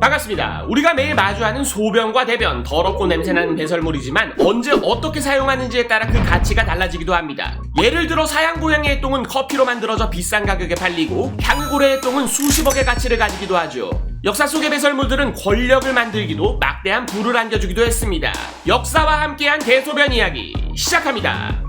반갑습니다. 우리가 매일 마주하는 소변과 대변, 더럽고 냄새나는 배설물이지만 언제 어떻게 사용하는지에 따라 그 가치가 달라지기도 합니다. 예를 들어 사양 고양이의 똥은 커피로 만들어져 비싼 가격에 팔리고 향유고래의 똥은 수십억의 가치를 가지기도 하죠. 역사 속의 배설물들은 권력을 만들기도 막대한 부를 안겨주기도 했습니다. 역사와 함께한 대소변 이야기 시작합니다.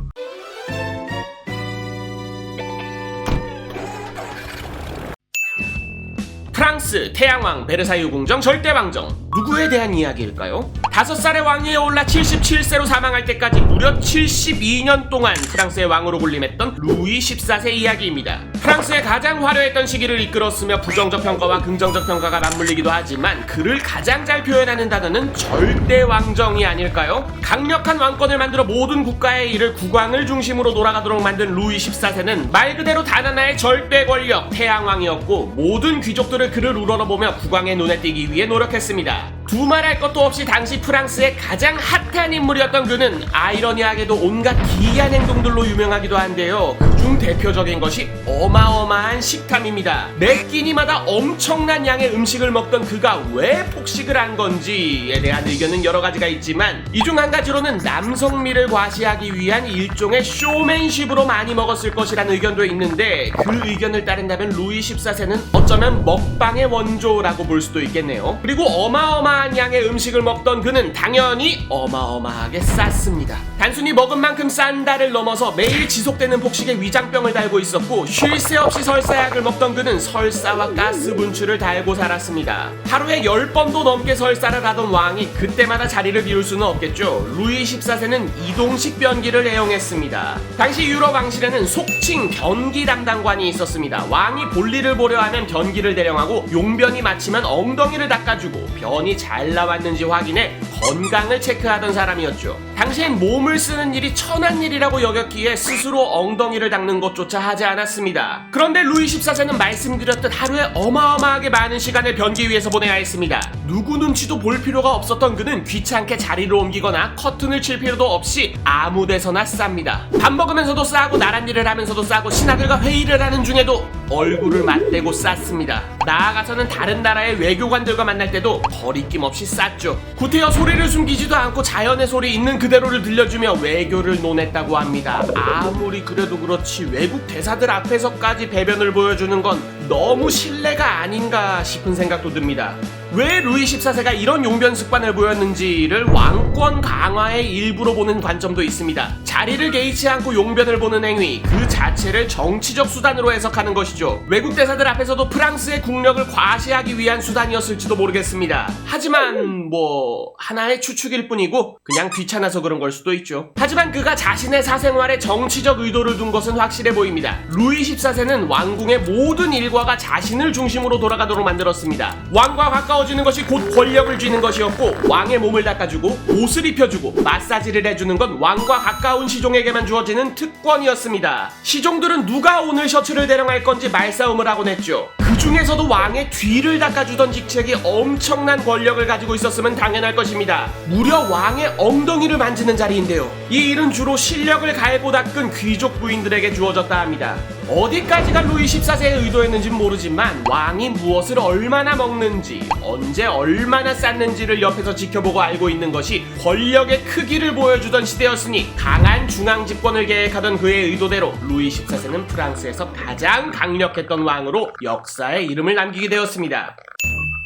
프랑스 태양왕 베르사유 궁정 절대왕정 누구에 대한 이야기일까요? 다섯 살의 왕위에 올라 77세로 사망할 때까지 무려 72년 동안 프랑스의 왕으로 군림했던 루이 14세 이야기입니다. 프랑스의 가장 화려했던 시기를 이끌었으며 부정적 평가와 긍정적 평가가 맞물리기도 하지만 그를 가장 잘 표현하는 단어는 절대 왕정이 아닐까요? 강력한 왕권을 만들어 모든 국가의 일을 국왕을 중심으로 돌아가도록 만든 루이 14세는 말 그대로 단 하나의 절대 권력 태양왕이었고 모든 귀족들을 그를 우러러보며 국왕의 눈에 띄기 위해 노력했습니다. 두말할 것도 없이 당시 프랑스의 가장 핫한 인물이었던 그는 아이러니하게도 온갖 기이한 행동들로 유명하기도 한데요. 그중 대표적인 것이 어마어마한 식탐입니다. 매 끼니마다 엄청난 양의 음식을 먹던 그가 왜 폭식을 한 건지에 대한 의견은 여러 가지가 있지만 이 중 한 가지로는 남성미를 과시하기 위한 일종의 쇼맨십으로 많이 먹었을 것이라는 의견도 있는데 그 의견을 따른다면 루이 14세는 어쩌면 먹방의 원조라고 볼 수도 있겠네요. 그리고 어마어마 한 양의 음식을 먹던 그는 당연히 어마어마하게 쌌습니다. 단순히 먹은 만큼 싼다를 넘어서 매일 지속되는 폭식에 위장병을 달고 있었고 쉴 새 없이 설사약을 먹던 그는 설사와 가스 분출을 달고 살았습니다. 하루에 10번도 넘게 설사를 하던 왕이 그때마다 자리를 비울 수는 없겠죠. 루이 14세는 이동식 변기를 애용했습니다. 당시 유럽 왕실에는 속칭 변기 담당관이 있었습니다. 왕이 볼일을 보려 하면 변기를 대령하고 용변이 마치면 엉덩이를 닦아주고 변이 잘 나왔는지 확인해 건강을 체크하던 사람이었죠. 당시엔 몸을 쓰는 일이 천한 일이라고 여겼기에 스스로 엉덩이를 닦는 것조차 하지 않았습니다. 그런데 루이 14세는 말씀드렸듯 하루에 어마어마하게 많은 시간을 변기 위해서 보내야 했습니다. 누구 눈치도 볼 필요가 없었던 그는 귀찮게 자리를 옮기거나 커튼을 칠 필요도 없이 아무 데서나 쌉니다. 밥 먹으면서도 싸고 나란 일을 하면서도 싸고 신하들과 회의를 하는 중에도 얼굴을 맞대고 쌌습니다. 나아가서는 다른 나라의 외교관들과 만날 때도 거리낌 없이 쌌죠. 구태여 소 리를 숨기지도 않고 자연의 소리 있는 그대로를 들려주며 외교를 논했다고 합니다. 아무리 그래도 그렇지 외국 대사들 앞에서까지 배변을 보여주는 건 너무 신뢰가 아닌가 싶은 생각도 듭니다. 왜 루이 14세가 이런 용변 습관을 보였는지를 왕권 강화의 일부로 보는 관점도 있습니다. 자리를 개의치 않고 용변을 보는 행위, 그 자체를 정치적 수단으로 해석하는 것이죠. 외국 대사들 앞에서도 프랑스의 국력을 과시하기 위한 수단이었을지도 모르겠습니다. 하지만 뭐 하나의 추측일 뿐이고 그냥 귀찮아서 그런 걸 수도 있죠. 하지만 그가 자신의 사생활에 정치적 의도를 둔 것은 확실해 보입니다. 루이 14세는 왕궁의 모든 일과가 자신을 중심으로 돌아가도록 만들었습니다. 왕과 가까 워지는 것이 곧 권력을 쥐는 것이었고 왕의 몸을 닦아주고 옷을 입혀주고 마사지를 해주는 건 왕과 가까운 시종에게만 주어지는 특권이었습니다. 시종들은 누가 오늘 셔츠를 대령할 건지 말싸움을 하곤 했죠. 그 중에서도 왕의 뒤를 닦아주던 직책이 엄청난 권력을 가지고 있었으면 당연할 것입니다. 무려 왕의 엉덩이를 만지는 자리인데요. 이 일은 주로 실력을 갈고 닦은 귀족 부인들에게 주어졌다 합니다. 어디까지가 루이 14세의 의도였는지 모르지만 왕이 무엇을 얼마나 먹는지 언제 얼마나 쌌는지를 옆에서 지켜보고 알고 있는 것이 권력의 크기를 보여주던 시대였으니 강한 중앙 집권을 계획하던 그의 의도대로 루이 14세는 프랑스에서 가장 강력했던 왕으로 역사에 이름을 남기게 되었습니다.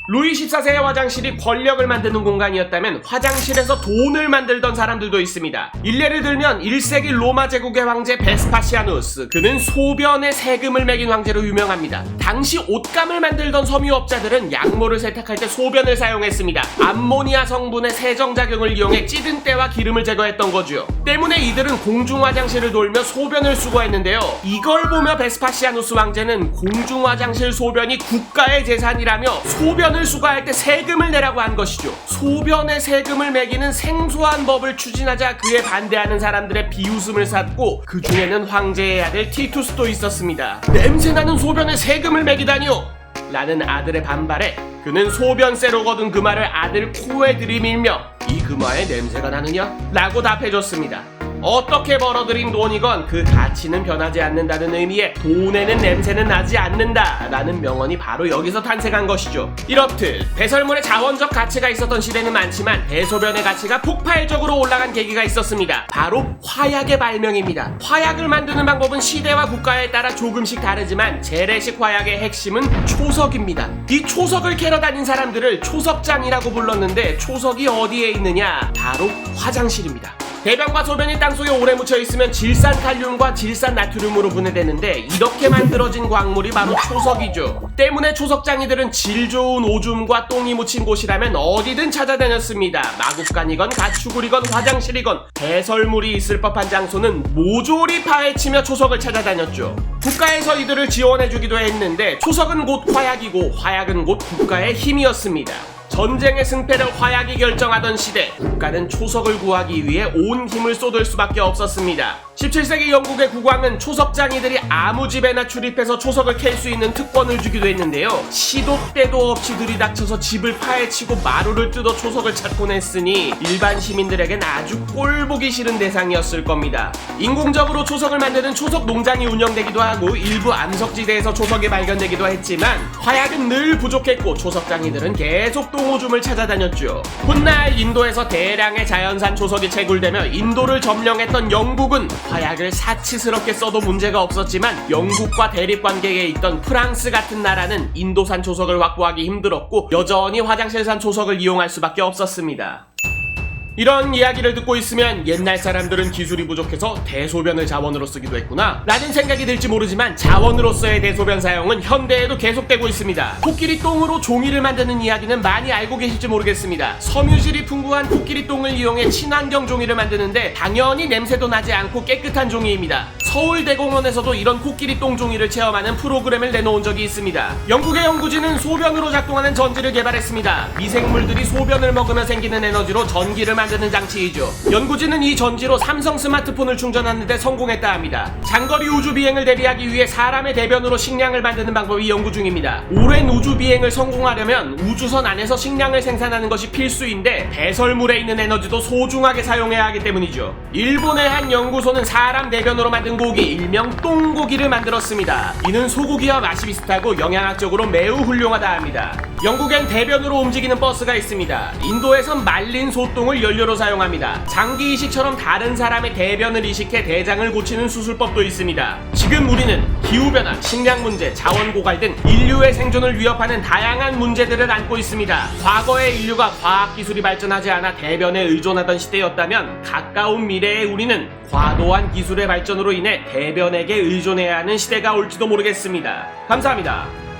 루이 14세의 화장실이 권력을 만드는 공간이었다면 화장실에서 돈을 만들던 사람들도 있습니다. 일례를 들면 1세기 로마 제국의 황제 베스파시아누스. 그는 소변에 세금을 매긴 황제로 유명합니다. 당시 옷감을 만들던 섬유업자들은 약물을 세탁할 때 소변을 사용했습니다. 암모니아 성분의 세정작용을 이용해 찌든 때와 기름을 제거했던 거죠. 때문에 이들은 공중 화장실을 돌며 소변을 수거했는데요. 이걸 보며 베스파시아누스 왕제는 공중 화장실 소변이 국가의 재산이라며 소변 을 수거할 때 세금을 내라고 한 것이죠. 소변에 세금을 매기는 생소한 법을 추진하자 그에 반대하는 사람들의 비웃음을 샀고 그 중에는 황제의 아들 티투스도 있었습니다. 냄새나는 소변에 세금을 매기다니요. 라는 아들의 반발에 그는 소변세로 거둔 금화를 아들 코에 들이밀며 이 금화에 냄새가 나느냐? 라고 답해줬습니다. 어떻게 벌어들인 돈이건 그 가치는 변하지 않는다는 의미의 돈에는 냄새는 나지 않는다 라는 명언이 바로 여기서 탄생한 것이죠. 이렇듯 배설물의 자원적 가치가 있었던 시대는 많지만 대소변의 가치가 폭발적으로 올라간 계기가 있었습니다. 바로 화약의 발명입니다. 화약을 만드는 방법은 시대와 국가에 따라 조금씩 다르지만 재래식 화약의 핵심은 초석입니다. 이 초석을 캐러 다닌 사람들을 초석장이라고 불렀는데 초석이 어디에 있느냐? 바로 화장실입니다. 대변과 소변이 땅속에 오래 묻혀 있으면 질산 칼륨과 질산 나트륨으로 분해되는데 이렇게 만들어진 광물이 바로 초석이죠. 때문에 초석장이들은 질 좋은 오줌과 똥이 묻힌 곳이라면 어디든 찾아다녔습니다. 마구간이건 가축울이건 화장실이건 배설물이 있을 법한 장소는 모조리 파헤치며 초석을 찾아다녔죠. 국가에서 이들을 지원해주기도 했는데 초석은 곧 화약이고 화약은 곧 국가의 힘이었습니다. 전쟁의 승패를 화약이 결정하던 시대 국가는 초석을 구하기 위해 온 힘을 쏟을 수밖에 없었습니다. 17세기 영국의 국왕은 초석장이들이 아무 집에나 출입해서 초석을 캘 수 있는 특권을 주기도 했는데요. 시도 때도 없이 들이닥쳐서 집을 파헤치고 마루를 뜯어 초석을 찾곤 했으니 일반 시민들에겐 아주 꼴 보기 싫은 대상이었을 겁니다. 인공적으로 초석을 만드는 초석 농장이 운영되기도 하고 일부 암석지대에서 초석이 발견되기도 했지만 화약은 늘 부족했고 초석장이들은 계속 똥오줌을 찾아다녔죠. 훗날 인도에서 대량의 자연산 초석이 채굴되며 인도를 점령했던 영국은 화약을 사치스럽게 써도 문제가 없었지만 영국과 대립 관계에 있던 프랑스 같은 나라는 인도산 초석을 확보하기 힘들었고 여전히 화장실산 초석을 이용할 수밖에 없었습니다. 이런 이야기를 듣고 있으면 옛날 사람들은 기술이 부족해서 대소변을 자원으로 쓰기도 했구나. 라는 생각이 들지 모르지만 자원으로서의 대소변 사용은 현대에도 계속되고 있습니다. 코끼리 똥으로 종이를 만드는 이야기는 많이 알고 계실지 모르겠습니다. 섬유질이 풍부한 코끼리 똥을 이용해 친환경 종이를 만드는데 당연히 냄새도 나지 않고 깨끗한 종이입니다. 서울대공원에서도 이런 코끼리 똥 종이를 체험하는 프로그램을 내놓은 적이 있습니다. 영국의 연구진은 소변으로 작동하는 전지를 개발했습니다. 미생물들이 소변을 먹으며 생기는 에너지로 전기를 만드는 장치이죠. 연구진은 이 전지로 삼성 스마트폰을 충전하는데 성공했다 합니다. 장거리 우주 비행을 대비하기 위해 사람의 대변으로 식량을 만드는 방법이 연구 중입니다. 오랜 우주 비행을 성공하려면 우주선 안에서 식량을 생산하는 것이 필수인데 배설물에 있는 에너지도 소중하게 사용해야 하기 때문이죠. 일본의 한 연구소는 사람 대변으로 만든 고기, 일명 똥고기를 만들었습니다. 이는 소고기와 맛이 비슷하고 영양학적으로 매우 훌륭하다 합니다. 영국엔 대변으로 움직이는 버스가 있습니다. 인도에선 말린 소똥을 연료로 사용합니다. 장기 이식처럼 다른 사람의 대변을 이식해 대장을 고치는 수술법도 있습니다. 지금 우리는 기후변화, 식량 문제, 자원 고갈 등 인류의 생존을 위협하는 다양한 문제들을 안고 있습니다. 과거의 인류가 과학 기술이 발전하지 않아 대변에 의존하던 시대였다면 가까운 미래의 우리는 과도한 기술의 발전으로 인해 대변에게 의존해야 하는 시대가 올지도 모르겠습니다. 감사합니다.